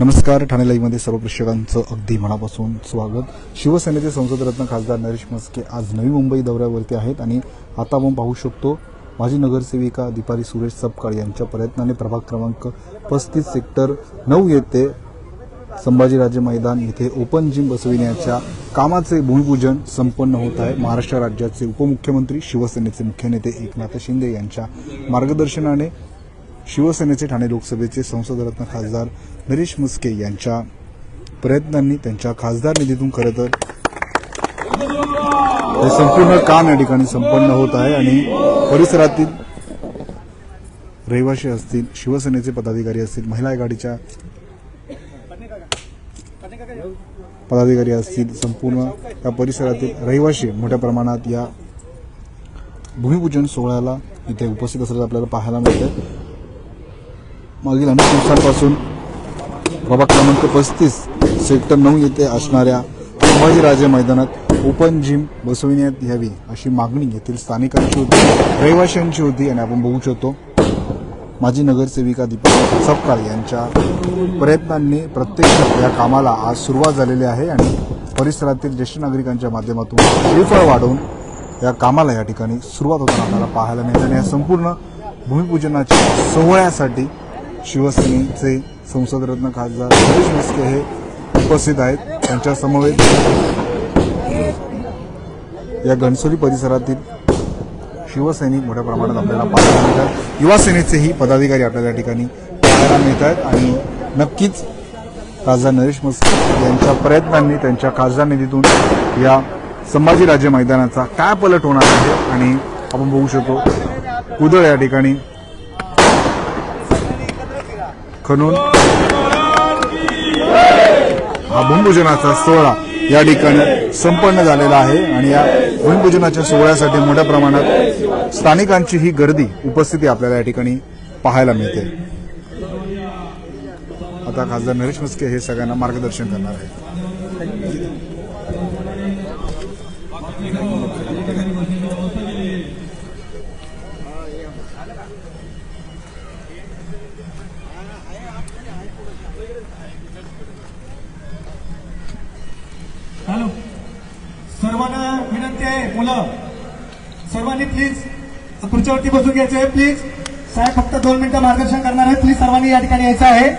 नमस्कार ठाणे लाईव्हमध्ये सर्व प्रेक्षकांचं अगदी मनापासून स्वागत. शिवसेनेचे संसदरत्न खासदार नरेश मस्के आज नवी मुंबई दौऱ्यावरती आहेत आणि आता आपण पाहू शकतो माजी नगरसेविका दीपाली सुरेश सपकाळ यांच्या प्रयत्नाने प्रभाग क्रमांक पस्तीस सेक्टर नऊ येथे संभाजीराजे मैदान येथे ओपन जिम बसविण्याच्या कामाचे भूमिपूजन संपन्न होत आहे. महाराष्ट्र राज्याचे उपमुख्यमंत्री शिवसेनेचे मुख्य नेते एकनाथ शिंदे यांच्या मार्गदर्शनाने शिवसेनेचे ठाणे लोकसभेचे संसदरत्न खासदार नरेश मुस्के यांच्या प्रयत्नांनी त्यांच्या खासदार निधीतून खरं तर हे संपूर्ण काम या ठिकाणी संपन्न होत आहे आणि परिसरातील रहिवासी असतील शिवसेनेचे पदाधिकारी असतील महिला आघाडीच्या पदाधिकारी असतील संपूर्ण या परिसरातील रहिवासी मोठ्या प्रमाणात या भूमिपूजन सोहळ्याला इथे उपस्थित असल्याचं आपल्याला पाहायला मिळतं मागील अनेक दिवसांपासून प्रभाग क्रमांक पस्तीस सेक्टर नऊ येथे असणाऱ्या संभाजीराजे मैदानात ओपन जिम बसविण्यात यावी अशी मागणी येथील स्थानिकांची होती रहिवाशांची होती आणि आपण बघू शकतो माजी नगरसेविका दीपक सपकाळ यांच्या प्रयत्नांनी प्रत्यक्ष या कामाला आज सुरुवात झालेली आहे आणि परिसरातील ज्येष्ठ नागरिकांच्या माध्यमातून श्रीफळ वाढवून या कामाला या ठिकाणी सुरुवात होताना आपल्याला पाहायला मिळते आणि या संपूर्ण भूमिपूजनाच्या सोहळ्यासाठी शिवसेनेचे संसदरत्न खासदार सुरेश म्हस्के हे उपस्थित आहेत. त्यांच्या समवेत या घनसोली परिसरातील शिवसैनिक मोठ्या प्रमाणात आपल्याला पाहायला मिळतात. युवा सेनेचेही पदाधिकारी आपल्याला या ठिकाणी पाहायला मिळत आहेत आणि नक्कीच खासदार नरेश म्हस्के यांच्या प्रयत्नांनी त्यांच्या खासदार निधीतून या संभाजीराजे मैदानाचा काय पलट होणार आहे आणि आपण बघू शकतो कुदळ या ठिकाणी खणून हा भूमिपूजनाचा सोहळा या ठिकाणी संपन्न झालेला आहे आणि या भूमिपूजनाच्या सोहळ्यासाठी मोठ्या प्रमाणात स्थानिकांची ही गर्दी उपस्थिती आपल्याला या ठिकाणी पाहायला मिळते. आता खासदार नरेश मस्के हे सगळ्यांना मार्गदर्शन करणार आहेत. सर्वांना विनंती आहे मुलं. सर्वांनी प्लीज खुर्च्यावरती बसून घ्यायचं आहे प्लीज साहेब फक्त दोन मिनिटं मार्गदर्शन करणार आहे प्लीज सर्वांनी या ठिकाणी यायचं आहे.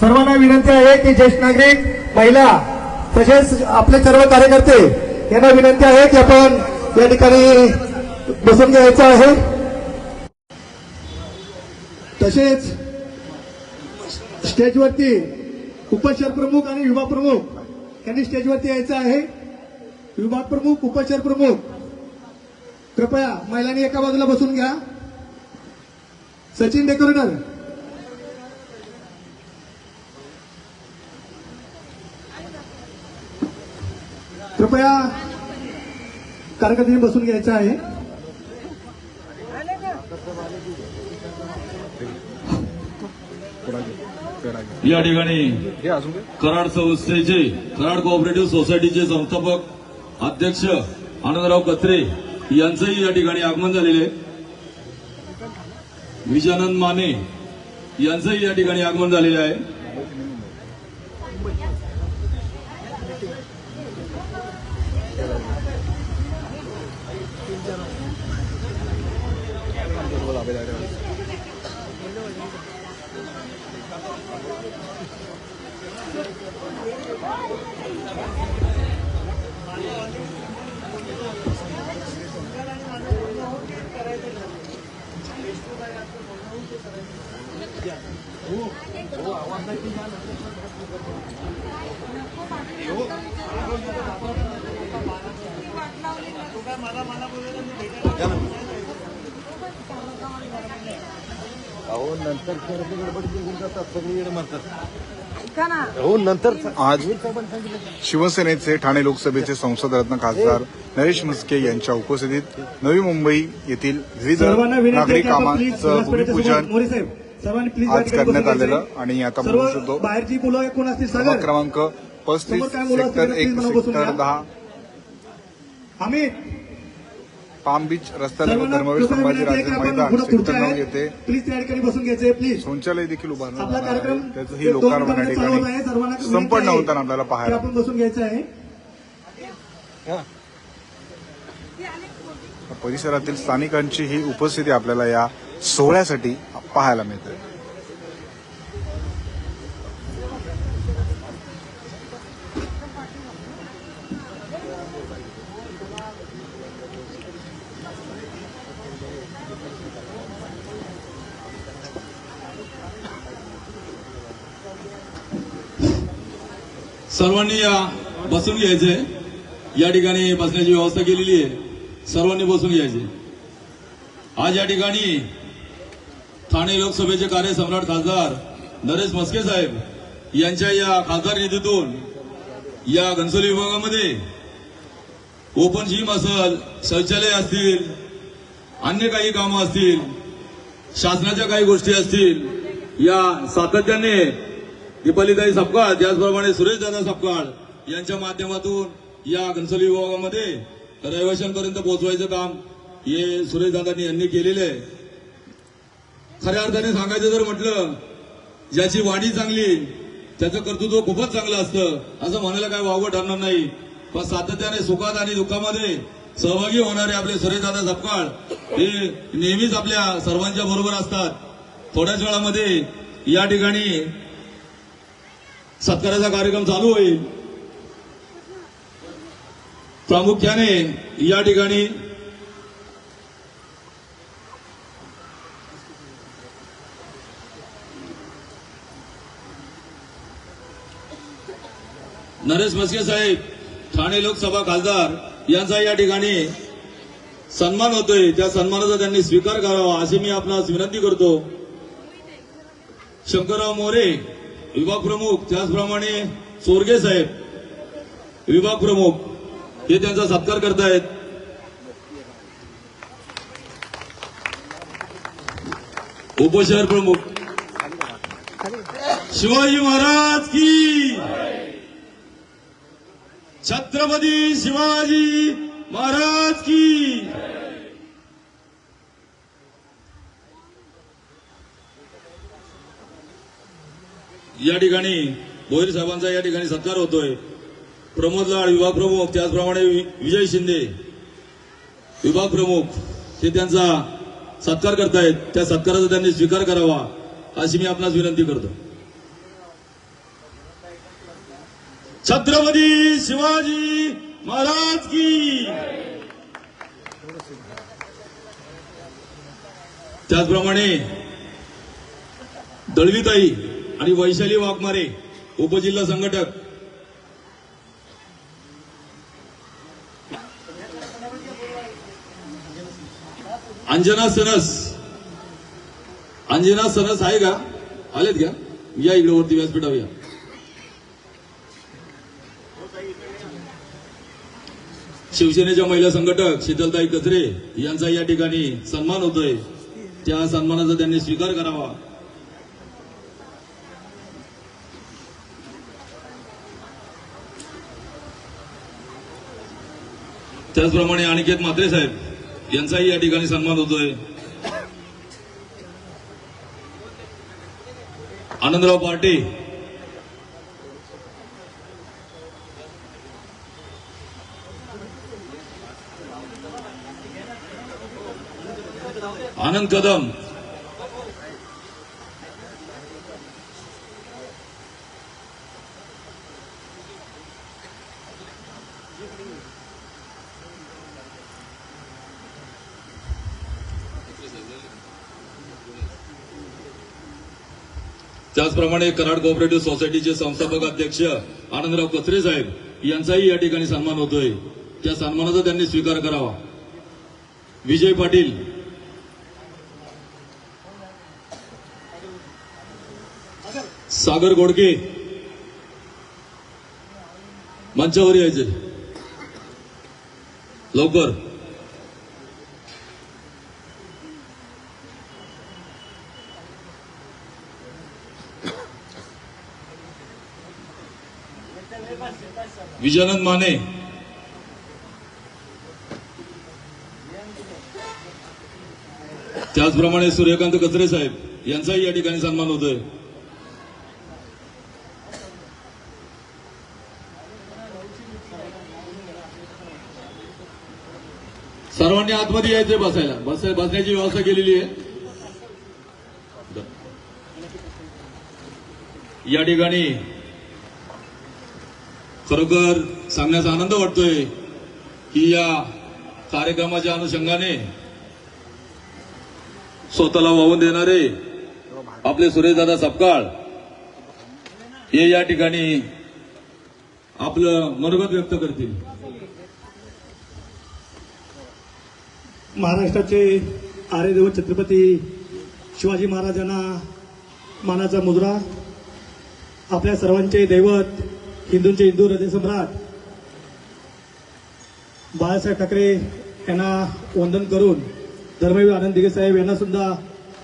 सर्वांना विनंती आहे की ज्येष्ठ नागरिक महिला तसेच आपले सर्व कार्यकर्ते यांना विनंती आहे की आपण या ठिकाणी बसून घ्यायचं आहे. तसेच स्टेजवरती उपशहर प्रमुख आणि युवा प्रमुख यांनी स्टेजवरती यायचं आहे. विभाग प्रमुख उपशहर प्रमुख. कृपया महिलांनी एका बाजूला बसून घ्या. सचिन डेकोरेटर. कृपया कार्यकर्त्यांनी बसून घ्यायचं आहे. या ठिकाणी कराड संस्थेचे कराड कोऑपरेटिव्ह सोसायटीचे संस्थापक अध्यक्ष आनंदराव कत्रे यांचंही या ठिकाणी आगमन झालेले आहे. विजानंद माने यांचंही या ठिकाणी आगमन झालेले आहे. आज शिवसेनेचे ठाणे लोकसभेचे संसदरत्न खासदार नरेश म्हस्के यांच्या उपस्थितीत नवी मुंबई येथील विविध नागरी कामांचं भूमिपूजन आज करण्यात आलेलं. आणि आता बघू शकतो क्रमांक पस्तीस सेक्टर एक सेक्टर. दहा. अमित पाम बीच सर्वांना धर्मवीर संभाजीराजे मैदान सेक्टर नऊ. येथे प्लीज त्या ठिकाणी बसून घ्यायचे प्लीज. शौचालय देखील आहे. त्याचं ही लोकार्पण या. ठिकाणी संपन्न होताना आपल्याला पाहायला. आपण बसून घ्यायचं आहे. परिसरातील स्थानिकांची ही उपस्थिती आपल्याला या सोहळ्यासाठी पाहायला मिळते सर्वांनी या बसून घ्यायचंय या ठिकाणी बसण्याची व्यवस्था केलेली आहे. सर्वांनी बसून घ्यायचे. आज या ठिकाणी ठाणे लोकसभेचे कार्यसम्राट खासदार नरेश मस्के साहेब यांच्या या खासदार निधीतून या घनसोली विभागामध्ये ओपन जिम असल शौचालय असतील अन्य काही कामं असतील शासनाच्या काही गोष्टी असतील या सातत्याने दीपालीताई सपकाळ त्याचप्रमाणे सुरेशदादा सपकाळ यांच्या माध्यमातून या घनसोली विभागामध्ये रहिवाशांपर्यंत पोहोचवायचं काम हे सुरेशदादांनी यांनी केलेलं आहे. खऱ्या अर्थाने सांगायचं जर म्हटलं ज्याची वाढी चांगली त्याचं कर्तृत्व खूपच चांगलं असतं असं म्हणायला काय वावं ठरणार नाही. पण सातत्याने सुखात आणि दुःखामध्ये सहभागी होणारे आपले सुरेशदादा सपकाळ हे नेहमीच आपल्या सर्वांच्या बरोबर असतात. थोड्याच वेळामध्ये या ठिकाणी सत्काराचा कार्यक्रम चालू होईल. प्रामुख्याने या ठिकाणी नरेश म्हस्के साहेब ठाणे लोकसभा खासदार यांचा या ठिकाणी सन्मान होतोय. त्या सन्मानाचा त्यांनी स्वीकार करावा अशी मी आपणास विनंती करतो. शंकरराव मोरे विभाग प्रमुख त्याचप्रमाणे चोरगे साहेब विभाग प्रमुख. हे त्यांचा सत्कार करतायत उपशहर प्रमुख शिवाजी महाराज की छत्रपती शिवाजी महाराज की या ठिकाणी भोईर साहेबांचा या ठिकाणी सत्कार होतोय. प्रमोद लाड विभाग प्रमुख त्याचप्रमाणे विजय शिंदे. विभाग प्रमुख हे त्यांचा सत्कार करतायत. त्या सत्काराचा त्यांनी स्वीकार करावा अशी मी आपणास विनंती करतो. छत्रपती शिवाजी महाराज की त्याचप्रमाणे दळवीताई आणि वैशाली वाघमारे उपजिल्हा संघटक अंजना सरस अंजना सनस आहे का? आलेत का? या इकडे वरती व्यासपीठावर या शिवसेनेच्या महिला संघटक शीतलताई कचरे यांचा या ठिकाणी सन्मान होतोय. त्या सन्मानाचा त्यांनी स्वीकार करावा. त्याचप्रमाणे अनिकेत म्हात्रे साहेब. यांचाही या ठिकाणी सन्मान होतोय. आनंदराव पार्टे. आनंद कदम. त्याचप्रमाणे कराड कोऑपरेटिव्ह सोसायटीचे संस्थापक अध्यक्ष आनंदराव कचरे साहेब यांचाही या ठिकाणी सन्मान होतोय. त्या सन्मानाचा त्यांनी स्वीकार करावा. विजय पाटील. सागर गोडके. मंचावर यायचे. लवकर. विजयानंद माने। त्याचप्रमाणे सूर्यकांत कचरे साहेब यांचाही या ठिकाणी सन्मान होतोय. सर्वांनी आतमध्ये यायचंय बसायला. बस बसण्याची व्यवस्था केलेली आहे. या ठिकाणी खरोखर सांगण्याचा आनंद वाटतोय की या कार्यक्रमाच्या अनुषंगाने स्वतःला वाहून देणारे आपले सुरेशदादा सपकाळ हे या ठिकाणी आपलं मनोगत व्यक्त करतील. महाराष्ट्राचे आर्यदेव छत्रपती शिवाजी महाराजांना मानाचा मुद्रा आपल्या सर्वांचे दैवत हिंदूंचे हिंदू हृदयसम्राट बाळासाहेब ठाकरे यांना वंदन करून धर्मवीर आनंद दिघे साहेब यांना सुद्धा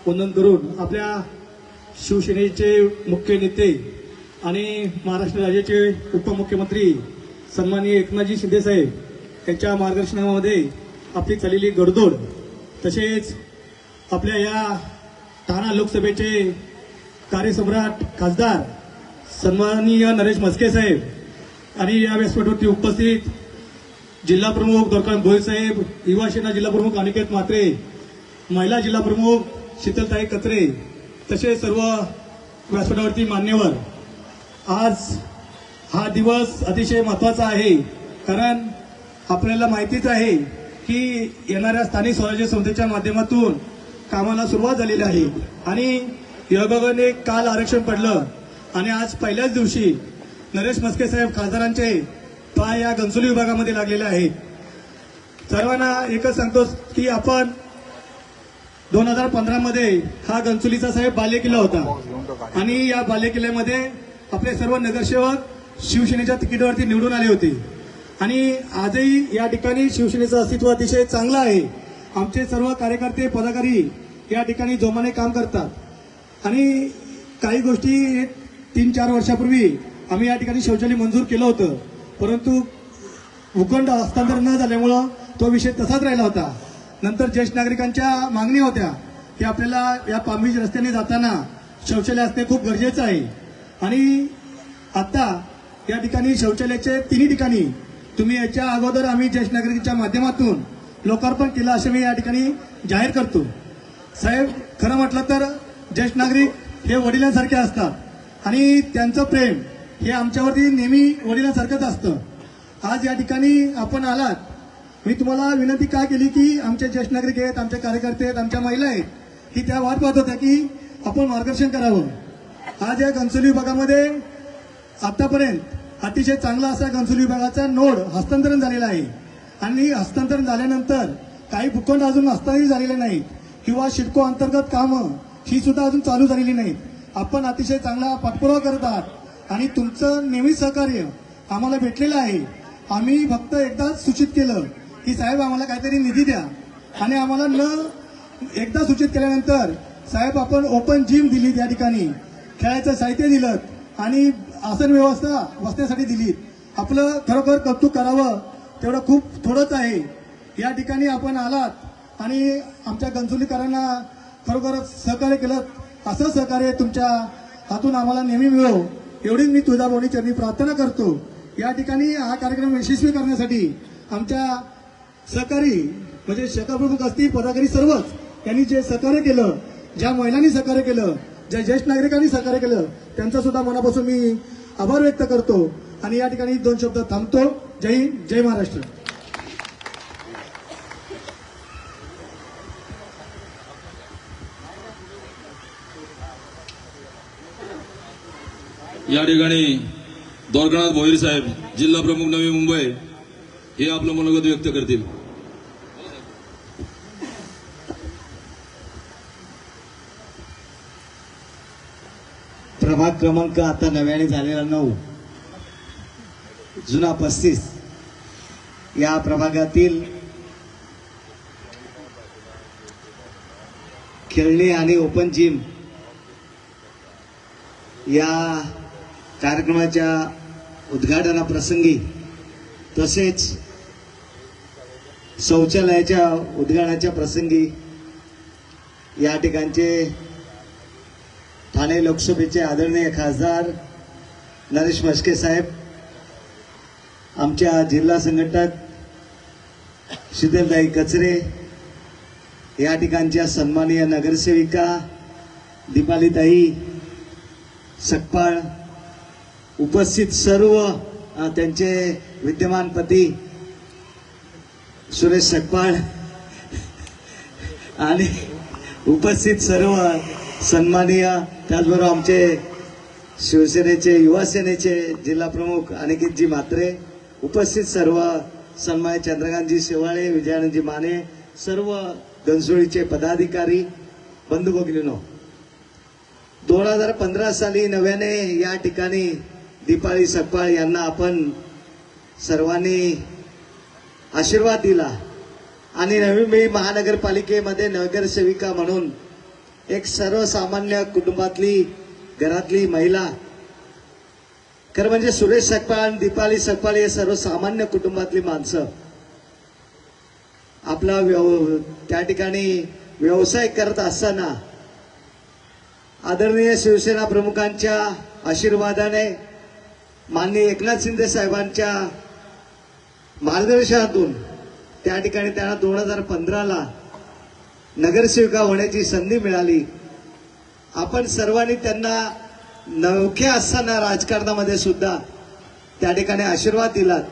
वंदन करून आपल्या शिवसेनेचे मुख्य नेते आणि महाराष्ट्र राज्याचे उपमुख्यमंत्री सन्माननीय एकनाथजी शिंदेसाहेब यांच्या मार्गदर्शनामध्ये आपली चाललेली गडदोड तसेच आपल्या या ठाणा लोकसभेचे कार्यसम्राट खासदार सन्माननीय नरेश मस्के साहेब आणि या व्यासपीठावरती उपस्थित जिल्हाप्रमुख दोरकान भोईसाहेब भोईर साहेब युवा सेना अनिकेत म्हात्रे महिला जिल्हाप्रमुख शीतलताई कचरे तसे सर्व व्यासपीठावरती मान्यवर. आज हा दिवस अतिशय महत्त्वाचा आहे कारण आपल्याला माहितीच आहे की येणाऱ्या स्थानिक स्वराज्य संस्थेच्या माध्यमातून कामाला सुरुवात झालेली आहे. आणि योगाने काल आरक्षण पडलं. आणि आज पहिल्याच दिवशी नरेश मस्के साहेब खासदारांचे पाय या घनसोली विभागामध्ये लागलेले आहेत. सर्वांना एकच सांगतो की आपण दोन हजार पंधरामध्ये हा घनसोलीचा साहेब बालेकिल्ला होता. आणि या बालेकिल्ल्यामध्ये आपले सर्व नगरसेवक शिवसेनेच्या तिकीटवरती निवडून आले होते. आणि आजही या ठिकाणी शिवसेनेचं अस्तित्व अतिशय चांगलं आहे. आमचे सर्व कार्यकर्ते पदाधिकारी या ठिकाणी जोमाने काम करतात. आणि काही गोष्टी तीन चार वर्षापूर्वी आम्ही या ठिकाणी शौचालय मंजूर केलं होतं. परंतु भूखंड हस्तांतर न झाल्यामुळं तो विषय तसाच राहिला होता. नंतर ज्येष्ठ नागरिकांच्या मागण्या होत्या की आपल्याला या पामबीज रस्त्याने जाताना शौचालय असणे खूप गरजेचं आहे. आणि आता या ठिकाणी शौचालयाचे तिन्ही ठिकाणी तुम्ही याच्या अगोदर आम्ही ज्येष्ठ नागरिकांच्या माध्यमातून लोकार्पण केलं असं मी या ठिकाणी जाहीर करतो. साहेब खरं म्हटलं तर ज्येष्ठ नागरिक हे वडिलांसारखे असतात. आणि त्यांचं प्रेम हे आमच्यावरती नेहमी वडिलांसारखंच असतं. आज या ठिकाणी आपण आलात. मी तुम्हाला विनंती का केली की आमचे ज्येष्ठ नागरिक आहेत आमचे कार्यकर्ते आहेत आमच्या महिला आहेत की त्या वाट पाहत होत्या की आपण मार्गदर्शन करावं. आज या घनसोली विभागामध्ये आतापर्यंत अतिशय चांगला असा घनसोली विभागाचा नोड हस्तांतरण झालेला आहे. आणि हस्तांतरण झाल्यानंतर काही भूखंड अजून हस्तांतरित झालेले नाहीत. किंवा शिडको अंतर्गत कामं ही सुद्धा अजून चालू झालेली नाहीत. आपण अतिशय चांगला पाठपुरावा करत आहात. आणि तुमचं नेहमी सहकार्य आम्हाला भेटलेलं आहे. आम्ही फक्त एकदाच सूचित केलं की साहेब आम्हाला काहीतरी निधी द्या. आणि आम्हाला न एकदा सूचित केल्यानंतर साहेब आपण ओपन जिम दिली त्या ठिकाणी. खेळायचं साहित्य दिलं आणि आसन व्यवस्था बसण्यासाठी दिली. आपलं खरोखर कौतुक करावं तेवढं खूप थोडंच आहे. या ठिकाणी आपण आलात आणि आमच्या गंजुलीकरांना खरोखरच सहकार्य केलं. असं सहकार्य तुमच्या हातून आम्हाला नेहमी मिळो. एवढी मी तुळजाभवानी चरणी प्रार्थना करतो. या ठिकाणी हा कार्यक्रम यशस्वी करण्यासाठी आमच्या सहकारी म्हणजे शाखा प्रमुख असतील पदाधिकारी सर्वच त्यांनी जे सहकार्य केलं ज्या महिलांनी सहकार्य केलं ज्या ज्येष्ठ नागरिकांनी सहकार्य केलं त्यांचा सुद्धा मनापासून मी आभार व्यक्त करतो. आणि या ठिकाणी दोन शब्द थांबतो. जय हिंद जय महाराष्ट्र. या ठिकाणी द्वारकानाथ भोईर साहेब जिल्हा प्रमुख नवी मुंबई हे आपलं मनोगत व्यक्त करतील. प्रभाग क्रमांक आता नव्याने झालेला नऊ जुना पस्तीस. या प्रभागातील खेळणी आणि ओपन जिम या कार्यक्रमाच्या उद्घाटनाप्रसंगी तसेच शौचालयाच्या उद्घाटनाच्या प्रसंगी या ठिकाणचे ठाणे लोकसभेचे आदरणीय खासदार नरेश म्हस्के साहेब आमच्या जिल्हा संघटक शीतलदाई कचरे या ठिकाणच्या सन्माननीय नगरसेविका दीपालीताई सकपाळ उपस्थित सर्व त्यांचे विद्यमान पती सुरेश सकपाळ आणि उपस्थित सर्व सन्माननीय त्याचबरोबर आमचे शिवसेनेचे युवासेनेचे जिल्हाप्रमुख जिल्हा प्रमुख अनिकेतजी म्हात्रे उपस्थित सर्व सन्मान्य चंद्रकांतजी शेवाळे विजयानंदजी माने सर्व घनसोळीचे पदाधिकारी बंधू भगिनीनो दोन हजार पंधरा साली नव्याने या ठिकाणी दीपाळी सकपाळ यांना आपण सर्वांनी आशीर्वाद दिला. आणि नवी मुंबई महानगरपालिकेमध्ये नगरसेविका म्हणून एक सर्वसामान्य कुटुंबातली घरातली महिला खरं म्हणजे सुरेश सकपाळ आणि दीपाली सकपाळ हे सर्वसामान्य कुटुंबातली माणसं. आपला व्यव त्या ठिकाणी व्यवसाय करत असताना आदरणीय शिवसेना प्रमुखांच्या आशीर्वादाने माननीय एकनाथ शिंदे साहेबांच्या मार्गदर्शनातून त्या ठिकाणी त्यांना दोन हजार पंधराला नगरसेविका होण्याची संधी मिळाली. आपण सर्वांनी त्यांना नवखे असताना राजकारणामध्ये सुद्धा त्या ठिकाणी आशीर्वाद दिलात.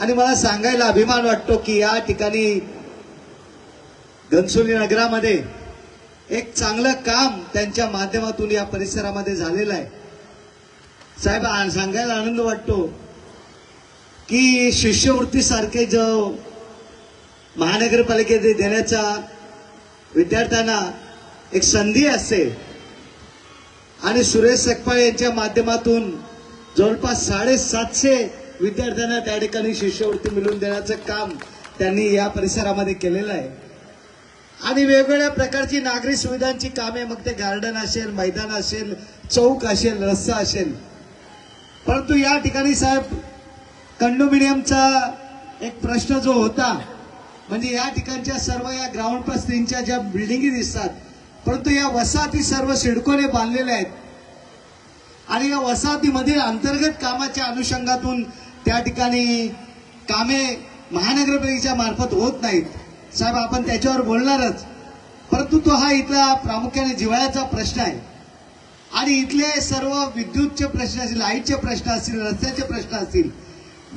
आणि मला सांगायला अभिमान वाटतो की या ठिकाणी घनसोली नगरामध्ये एक चांगलं काम त्यांच्या माध्यमातून या परिसरामध्ये झालेलं आहे. साहेब सांगायला आनंद वाटतो की शिष्यवृत्तीसारखे जो महानगरपालिकेत देण्याचा विद्यार्थ्यांना एक संधी असते. आणि सुरेश सकपाळे यांच्या माध्यमातून जवळपास साडेसातशे विद्यार्थ्यांना त्या ठिकाणी शिष्यवृत्ती मिळवून देण्याचं काम त्यांनी या परिसरामध्ये केलेलं आहे. आणि वेगवेगळ्या प्रकारची नागरी सुविधांची कामे मग ते गार्डन असेल मैदान असेल चौक असेल रस्ता असेल परंतु या ठिकाणी साहेब कंडोमिनियमचा एक प्रश्न जो होता म्हणजे या ठिकाणच्या सर्व या ग्राउंड प्लस तीनच्या ज्या बिल्डिंगी दिसतात परंतु या वसाहती सर्व सिडकोने बांधलेल्या आहेत. आणि या वसाहतीमधील अंतर्गत कामाच्या अनुषंगातून त्या ठिकाणी कामे महानगरपालिकेच्या मार्फत होत नाहीत. साहेब आपण त्याच्यावर बोलणारच. परंतु तो हा इथला प्रामुख्याने जिव्हाळ्याचा प्रश्न आहे. आणि इथले सर्व विद्युतचे प्रश्न असतील लाईटचे प्रश्न असतील रस्त्याचे प्रश्न असतील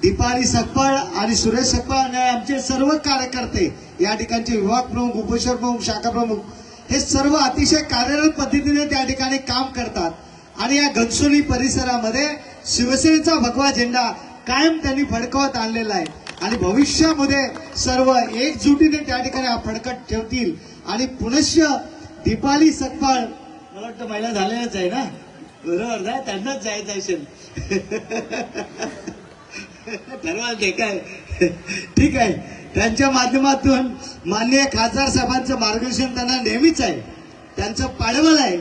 दीपाली सकपाळ आणि सुरेश सकपाळ आणि आमचे सर्व कार्यकर्ते या ठिकाणचे विभाग प्रमुख उपशहर प्रमुख शाखा प्रमुख हे सर्व अतिशय कार्यरत पद्धतीने त्या ठिकाणी काम करतात. आणि या घनसोली परिसरामध्ये शिवसेनेचा भगवा झेंडा कायम त्यांनी फडकवत आणलेला आहे. आणि भविष्यामध्ये सर्व एकजुटीने त्या ठिकाणी हा फडकट ठेवतील. आणि पुनश्च दीपाली सकपाळ मला वाटतं महिला झालेल्याच आहे ना? बरोबर ना त्यांनाच जायचं असेल ठरवाल ते काय? ठीक आहे. त्यांच्या माध्यमातून माननीय खासदार साहेबांचं मार्गदर्शन त्यांना नेहमीच आहे. त्यांचं पाडवल आहे.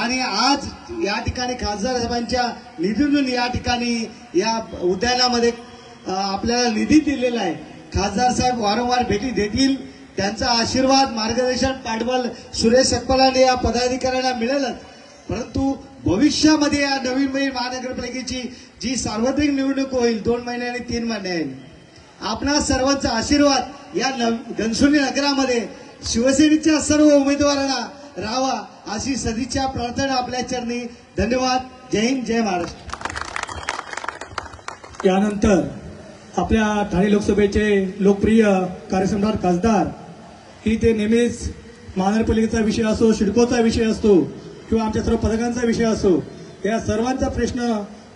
आणि आज या ठिकाणी खासदार साहेबांच्या निधीतून या ठिकाणी या उद्यानामध्ये आपल्याला निधी दिलेला आहे. खासदार साहेब वारंवार भेटी देतील. त्यांचा आशीर्वाद मार्गदर्शन पाठबल सुरेश सकपालाने या पदाधिकाऱ्यांना मिळेलच. परंतु भविष्यामध्ये या नवीन मुंबई महानगरपालिकेची जी सार्वत्रिक निवडणूक होईल दोन महिने आणि तीन महिन्यांनी आपणा सर्वांचा आशीर्वाद या नव- घनसोली नगरामध्ये शिवसेनेच्या सर्व उमेदवारांना राहावा अशी सदिच्छा प्रार्थना आपल्या चरणी. धन्यवाद. जय हिंद जय महाराष्ट्र. यानंतर आपल्या ठाणे लोकसभेचे लोकप्रिय कार्यसम्राट खासदार की ते नेहमीच महानगरपालिकेचा विषय असो शिडकोचा विषय असतो किंवा आमच्या सर्व पदकांचा विषय असो या सर्वांचा प्रश्न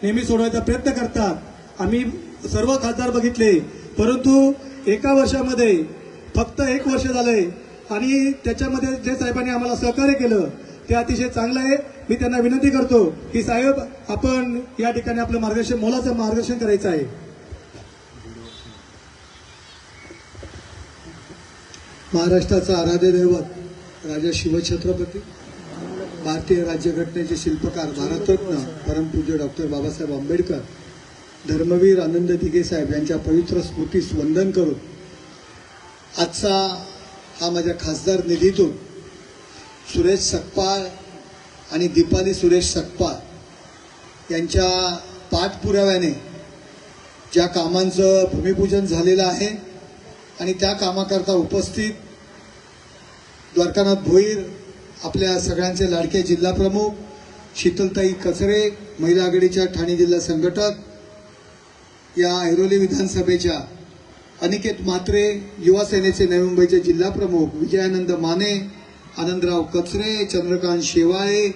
नेहमी सोडवायचा प्रयत्न करतात. आम्ही सर्व खासदार बघितले परंतु एका वर्षामध्ये फक्त एक वर्ष झालंय आणि त्याच्यामध्ये जे साहेबांनी आम्हाला सहकार्य केलं ते अतिशय चांगलं आहे. मी त्यांना विनंती करतो की साहेब आपण या ठिकाणी आपलं मार्गदर्शन मोलाचं मार्गदर्शन करायचं आहे. महाराष्ट्राचा आराध्य दैवत राजा शिवछत्रपती भारतीय राज्यघटनेचे शिल्पकार भारतरत्न परमपूज्य डॉक्टर बाबासाहेब आंबेडकर धर्मवीर आनंद दिघे साहेब यांच्या पवित्र स्मृतीस वंदन करून आजचा हा माझ्या खासदार निधीतून सुरेश सकपाळ आणि दीपाली सुरेश सकपाळ यांच्या पाठपुराव्याने ज्या कामांचं भूमिपूजन झालेलं आहे आणि त्या कामाकरता उपस्थित द्वारकानाथ भोईर आपल्या सगळ्यांचे लाडके जिल्हाप्रमुख शीतलताई कचरे महिला आघाडीच्या ठाणे जिल्हा संघटक या ऐरोली विधानसभेच्या अनिकेत म्हात्रे युवा सेनेचे नवी मुंबईचे जिल्हाप्रमुख विजयानंद माने आनंदराव कचरे चंद्रकांत शेवाळे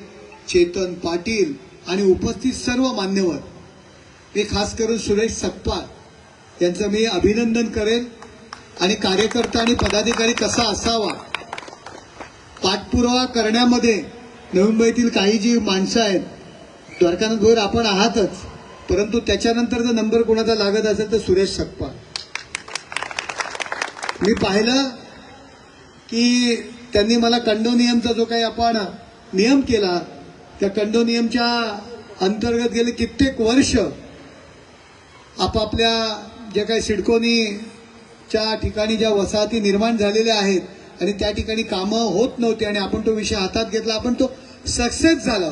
चेतन पाटील आणि उपस्थित सर्व मान्यवर मी खास करून सुरेश सकपाळ यांचं मी अभिनंदन करेन. आणि कार्यकर्ता आणि पदाधिकारी कसा असावा पाठपुरावा करण्यामध्ये नवी मुंबईतील काही जी माणसं आहेत द्वारकानाथ भोईर आपण आहातच. परंतु त्याच्यानंतर जर नंबर कोणाचा लागत असेल तर सुरेश सकपा मी पाहिलं की त्यांनी मला कंडो नियमचा जो काही आपण नियम केला त्या कंडो नियमच्या अंतर्गत गेले कित्येक वर्ष आपापल्या ज्या काही सिडकोनीच्या ठिकाणी ज्या वसाहती निर्माण झालेल्या आहेत आणि त्या ठिकाणी कामं होत नव्हती आणि आपण तो विषय हातात घेतला आपण तो सक्सेस झाला.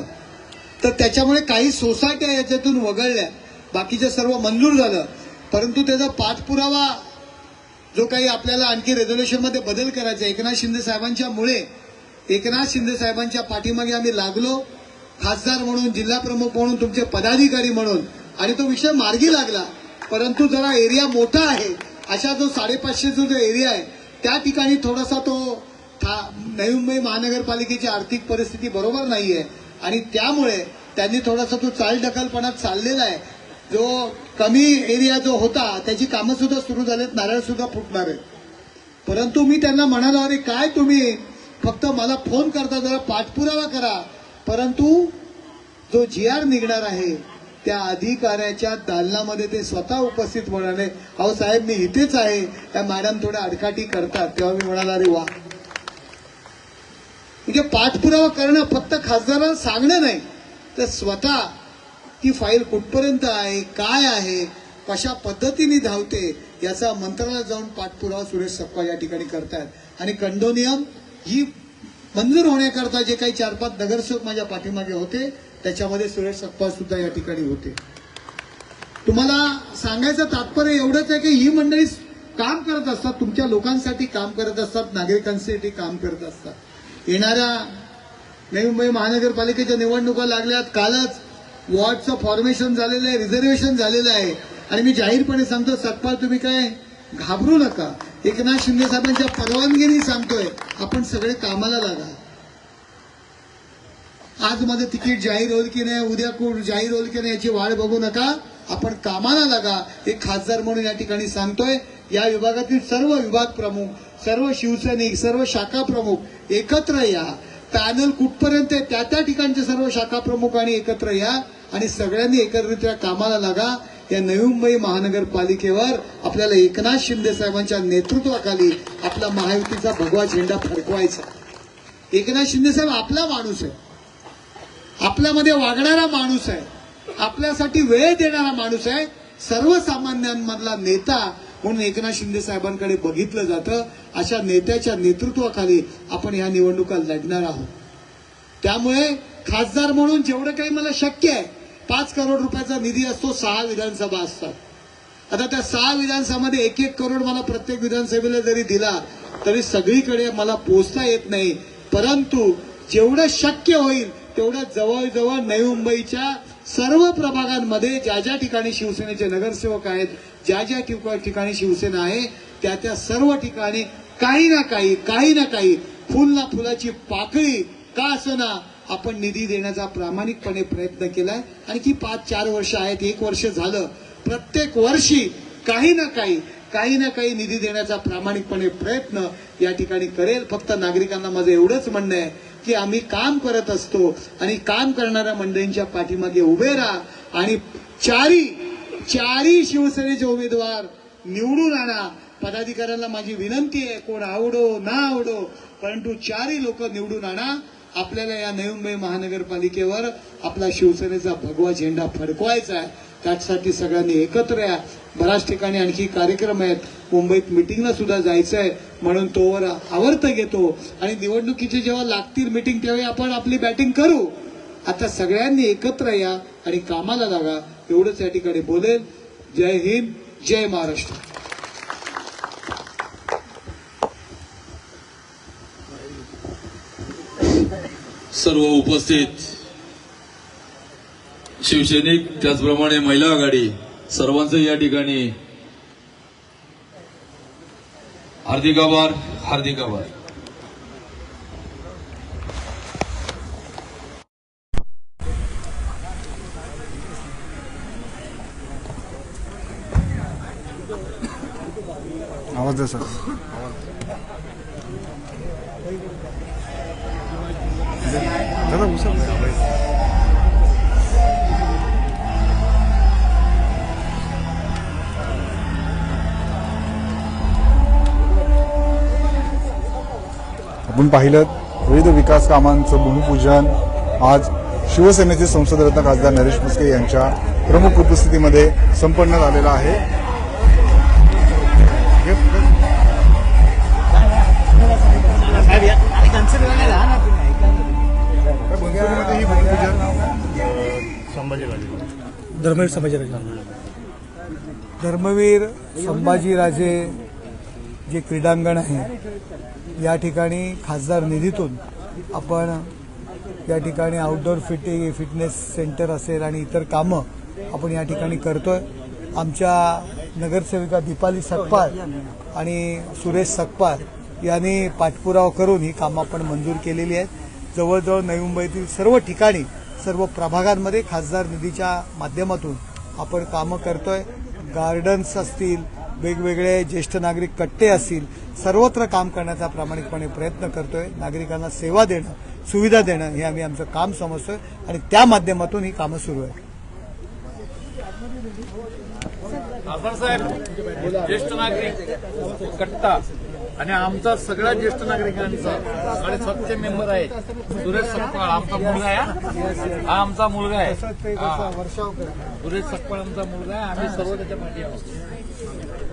तर त्याच्यामुळे काही सोसायट्या याच्यातून वगळल्या. बाकीचं सर्व मंजूर झालं. परंतु त्याचा पाठपुरावा जो काही आपल्याला आणखी रेझोल्युशनमध्ये बदल करायचा आहे, एकनाथ शिंदे साहेबांच्या मुळे एकनाथ शिंदे साहेबांच्या पाठीमागे आम्ही लागलो. खासदार म्हणून जिल्हा प्रमुख म्हणून तुमचे पदाधिकारी म्हणून. आणि तो विषय मार्गी लागला. परंतु जरा एरिया मोठा आहे. अशा जो साडेपाचशेचा जो एरिया आहे त्या ठिकाणी थोडासा तो नवी मुंबई महानगरपालिकेची आर्थिक परिस्थिती बरोबर नाहीये. आणि त्यामुळे त्यांनी थोडासा तो चालढकलपणा चाललेला आहे. जो कमी एरिया जो होता त्याची कामं सुद्धा सुरू झालेत नारळ सुद्धा फुटणार आहेत. परंतु मी त्यांना म्हणालो अरे काय तुम्ही? फक्त मला फोन करता जरा पाठपुरावा करा. परंतु जो जी आर निघणार आहे त्या अधिकाऱ्याच्या दालनामध्ये ते स्वतः उपस्थित म्हणाले अहो साहेब मी इथेच आहे. त्या मॅडम थोड्या अडकाटी करतात. तेव्हा मी म्हणाला अरे वा. म्हणजे पाठपुरावा करणं फक्त खासदाराला सांगणं नाही. तर स्वतः ती फाईल कुठपर्यंत आहे काय आहे कशा पद्धतीने धावते याचा मंत्रालयात जाऊन पाठपुरावा सुरेश सप्पा या ठिकाणी करतायत. आणि कंडोनियम ही मंजूर होण्याकरता जे काही चार पाच नगरसेवक माझ्या पाठीमागे होते त्याच्यामध्ये सुरेश सप्पा सुद्धा या ठिकाणी होते. तुम्हाला सांगायचं तात्पर्य एवढंच आहे की ही मंडळी काम करत असतात तुमच्या लोकांसाठी काम करत असतात नागरिकांसाठी काम करत असतात. येणाऱ्या नवी मुंबई महानगरपालिकेच्या निवडणुका लागल्यात कालच वॉर्डचं फॉर्मेशन झालेलं आहे रिझर्वेशन झालेलं आहे. आणि मी जाहीरपणे सांगतो सतपाल तुम्ही काय घाबरू नका. एकनाथ शिंदे साहेबांच्या परवानगीने सांगतोय आपण सगळे कामाला लागा आज माझं तिकीट जाहीर होईल की नाही उद्या कोण जाहीर होईल की नाही याची वाट बघू नका. आपण कामाला लागा हे खासदार म्हणून या ठिकाणी सांगतोय या विभागातील सर्व विभाग प्रमुख सर्व शिवसैनिक सर्व शाखा प्रमुख एकत्र या. पॅनल कुठपर्यंत आहे त्या त्या ठिकाणचे सर्व शाखा प्रमुखांनी एकत्र या. आणि सगळ्यांनी एकत्रित्या कामाला लागा. या नवी मुंबई महानगरपालिकेवर आपल्याला एकनाथ शिंदे साहेबांच्या नेतृत्वाखाली आपला महायुतीचा भगवा झेंडा फडकवायचा. एकनाथ शिंदे साहेब आपला माणूस आहे. आपल्यामध्ये वागणारा माणूस आहे. आपल्यासाठी वेळ देणारा माणूस आहे. सर्वसामान्यांमधला नेता म्हणून एकनाथ शिंदे साहेबांकडे बघितलं जातं. अशा नेत्याच्या नेतृत्वाखाली आपण या निवडणुका लढणार आहोत. त्यामुळे खासदार म्हणून जेवढं काही मला शक्य आहे पाच करोड रुपयाचा निधी असतो सहा विधानसभा असतात. आता त्या सहा विधानसभामध्ये एक एक करोड मला प्रत्येक विधानसभेला जरी दिला तरी सगळीकडे मला पोचता येत नाही. परंतु जेवढं शक्य होईल तेवढ्या जवळजवळ नवी मुंबईच्या सर्व प्रभागांमध्ये ज्या ज्या ठिकाणी शिवसेनेचे नगरसेवक आहेत ज्या ज्या ठिकाणी शिवसेना आहे त्या त्या सर्व ठिकाणी काही ना काही काही ना काही फुल ना फुलाची पाकळी का असना आपण निधी देण्याचा प्रामाणिकपणे प्रयत्न केलाय. आणि ती पाच चार वर्ष आहेत एक वर्ष झालं. प्रत्येक वर्षी काही ना काही काही ना काही निधी देण्याचा प्रामाणिकपणे प्रयत्न या ठिकाणी करेल. फक्त नागरिकांना माझं एवढंच म्हणणं आहे. की आम्ही काम करत असतो आणि काम करणाऱ्या मंडळींच्या पाठीमागे उभे राहा आणि चारी चारी शिवसेनेचे उमेदवार निवडून आणा. पदाधिकाऱ्यांना माझी विनंती आहे कोण आवडो ना आवडो परंतु चारही लोक निवडून आणा. आपल्याला या नवी मुंबई महानगरपालिकेवर आपला शिवसेनेचा भगवा झेंडा फडकवायचा आहे. त्यासाठी सगळ्यांनी एकत्र या. बऱ्याच ठिकाणी आणखी कार्यक्रम आहेत. मुंबईत मिटिंगला सुद्धा जायचं आहे म्हणून तोवर आवर्त घेतो. आणि निवडणुकीचे जेव्हा लागतील मिटिंग त्यावेळी आपण आपली बॅटिंग करू. आता सगळ्यांनी एकत्र या आणि कामाला लागा. एवढंच या ठिकाणी बोलेल. जय हिंद जय महाराष्ट्र. सर्व उपस्थित शिवसैनिक त्याचप्रमाणे महिला आघाडी सर्वांचं या ठिकाणी हार्दिक आभार हार्दिक आभार. आवाज द्या सर. दादा उसळ आपण पाहिलं विविध विकास कामांचं भूमिपूजन आज शिवसेनेचे संसदरत्न खासदार नरेश मुस्के यांच्या प्रमुख उपस्थितीमध्ये संपन्न झालेलं आहे. ही धर्मवीर संभाजीराजे. धर्मवीर संभाजीराजे जे क्रीडांगण आहे या ठिकाणी खासदार निधीतून आपण या ठिकाणी आउटडोअर फिटिंग फिटनेस सेंटर असेल आणि इतर कामं आपण या ठिकाणी करतोय. आमच्या नगरसेविका दीपाली सकपाळ आणि सुरेश सकपाळ यांनी पाठपुरावा करून ही कामं आपण मंजूर केलेली आहेत. जवळजवळ नवी मुंबईतील सर्व ठिकाणी सर्व प्रभागांमध्ये खासदार निधीच्या माध्यमातून आपण कामं करतोय. गार्डन्स असतील वेगवेगळे ज्येष्ठ नागरिक कट्टे असतील सर्वत्र काम करण्याचा प्रामाणिकपणे प्रयत्न करतोय. नागरिकांना सेवा देणं सुविधा देणं हे आम्ही आमचं काम समजतोय आणि त्या माध्यमातून ही कामं सुरू आहेत. साहेब ज्येष्ठ नागरिक कट्टा आणि आमचा सगळ्या ज्येष्ठ नागरिकांचा आणि सबचे मेंबर आहे सुरेश सकपाळ आमचा मुलगा आहे हा. आमचा मुलगा आहे. सुरेश सकपाळ आमचा मुलगा आहे आम्ही सर्व त्याच्या पाठी आहोत.